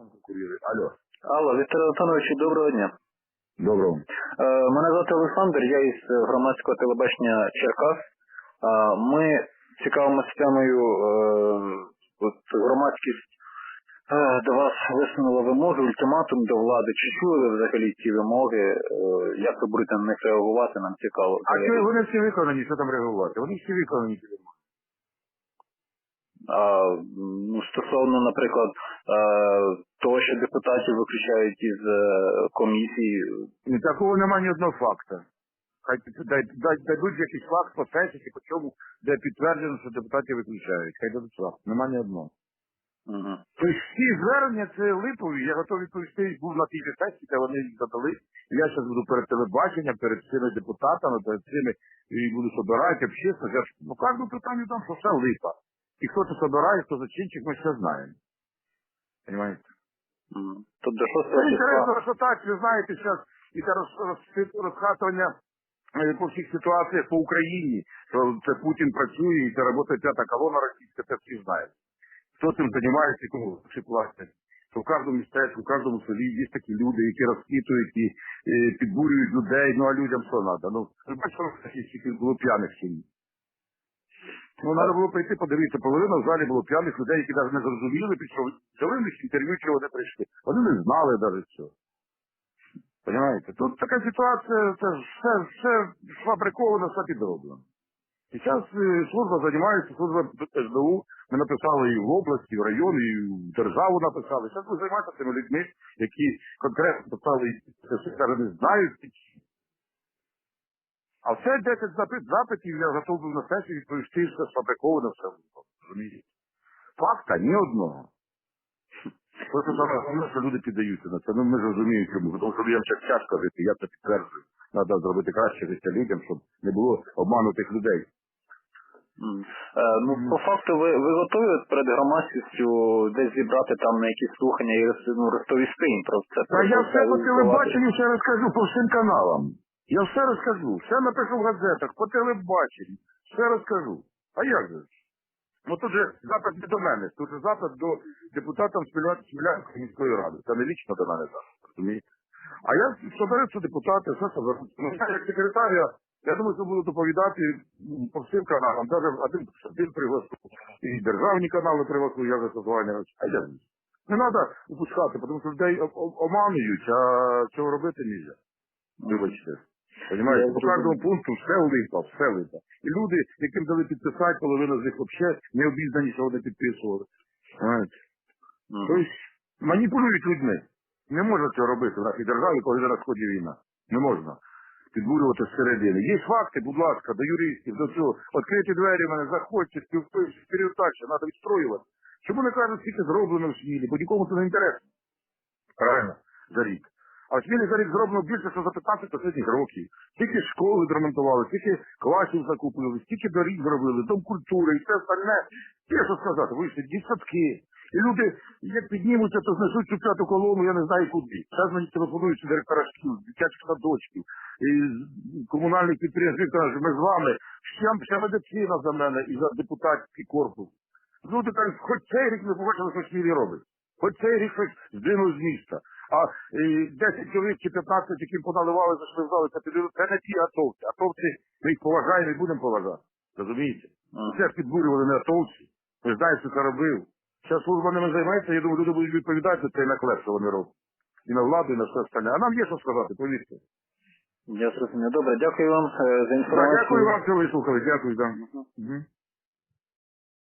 Алло. Алло, Віктор Антонович, доброго дня. Доброго. Е, Мене звати Олександр, я із громадського телебачення Черкас. Е, Ми цікавимося темою е, громадськість до вас висунула вимоги, ультиматум до влади. Чи чули ви взагалі ці вимоги? Як ви будете на них реагувати, нам цікаво. А що вони всі виконані, що там реагувати? Вони всі виконані. ці вимоги. Ну, стосовно, наприклад, е, того, що депутатів виключають із е, комісії, Ні, такого немає ні одного факта. Хай дадуть якийсь факт по сесії, по чому, де підтверджено, що депутатів виключають. Хай дадуть факт. Нема ні одного. Мгм. Тобто всі звернення це липові, я готовий відповісти, був на тій же сесії, де вони їх задали. Я зараз буду перед телебаченням, перед цими депутатами, перед цими і буду собирати общество. Я ж по кожному питанню там, що все липа. І хто це собирає, хто зачинчик, ми все. Тобто, що Це інтересно, що так, ви знаєте, зараз і це роз, роз- розхатування е, по всіх ситуаціях по Україні, що це Путін працює і це працює п'ята колона російська, це всі знають. Хто цим займається, кому гроші платять. Що в кожному містечку, в кожному селі є такі люди, які розхитують і підбурюють людей, ну а людям що треба? Ну, бачите, що було п'яних сім'ї. Ну, треба було прийти, подивитися, половина в залі було п'яних людей, які навіть не зрозуміли, пішов, взяли в них інтерв'ю, чого вони прийшли. Вони не знали навіть цього. Понимаєте? Тут така ситуація, це все, все сфабриковано, все підроблено. І зараз е, служба займається, служба СБУ, ми написали і в області, і в районі, і в державу написали. Зараз ви займаєтеся цими людьми, які конкретно писали, це не знають. А все 10 запитів я готовий був на сесію відповісти, що сфабриковано все. Розумієте? Факта ні одного. Просто саме головне, що люди піддаються на це. Ну ми ж розуміємо, чому. Тому що людям зараз тяжко жити, я це підтверджую. Треба зробити краще життя людям, щоб не було обманутих людей. Е, Ну, по факту, ви, ви готові перед громадськістю десь зібрати там на якісь слухання і ну, розповісти їм про це? Та я все по телебаченню все розкажу по всім каналам. Я все розкажу, все напишу в газетах, по телебаченню, все розкажу. А як же? Ну тут же запит не до мене, тут же запит до депутатів Смілянської міської ради. Це не лічно до мене запит, розумієте? А я соберуться депутати, все соберуться. Ну, як секретар, я, я думаю, що буду доповідати по всім каналам. Навіть один, один приглашу, і державні канали приглашу, я за созвання. А я? Не треба упускати, тому що людей об- а цього робити не можна. Вибачте. Понимаєте, по кожному пункту все липа, все липа. І люди, яким дали підписати, половина з них взагалі не обізнані, що вони підписували. Тобто маніпулюють людьми. Не можна цього робити в нашій державі, коли на сході війна. Не можна. Підбурювати зсередини. Є факти, будь ласка, до юристів, до цього. Відкриті двері в мене, заходьте, спілкуйтесь, вперед треба відстроювати. Чому не кажуть, скільки зроблено в Смілі? Бо нікому це не інтересно. Правильно, за рік. Смілі за рік зроблено більше, що за 15 останніх років. Скільки школ відремонтували, скільки класів закупили, скільки доріг зробили, дом культури і все остальне. Є що сказати, вийшли десятки. І люди, як піднімуться, то знесуть цю п'яту колону, я не знаю куди. Зараз мені телефонують директора шкіл, дитячих садочків, комунальних підприємств, кажуть, ми з вами, вся, вся медицина за мене і за депутатський корпус. Люди кажуть, хоч цей рік ми побачили, що Смілі робить. Хоч цей рік щось здвинув з міста. А е, 10 чоловік чи 15, яким поналивали, зайшли в зали, це підвели, це не ті атовці. Атовці, ми їх поважаємо і будемо поважати. Розумієте? Це ж підбурювали не атовці. Ви знаєте, що це робив. Зараз служба ними займається, я думаю, люди будуть відповідати за цей наклеп, що вони роблять. І на владу, і на все остальне. А нам є що сказати, повірте. Я зрозумів. Добре, дякую вам е, за інформацію. Дякую вам, що вислухали. Дякую, да. Мгм.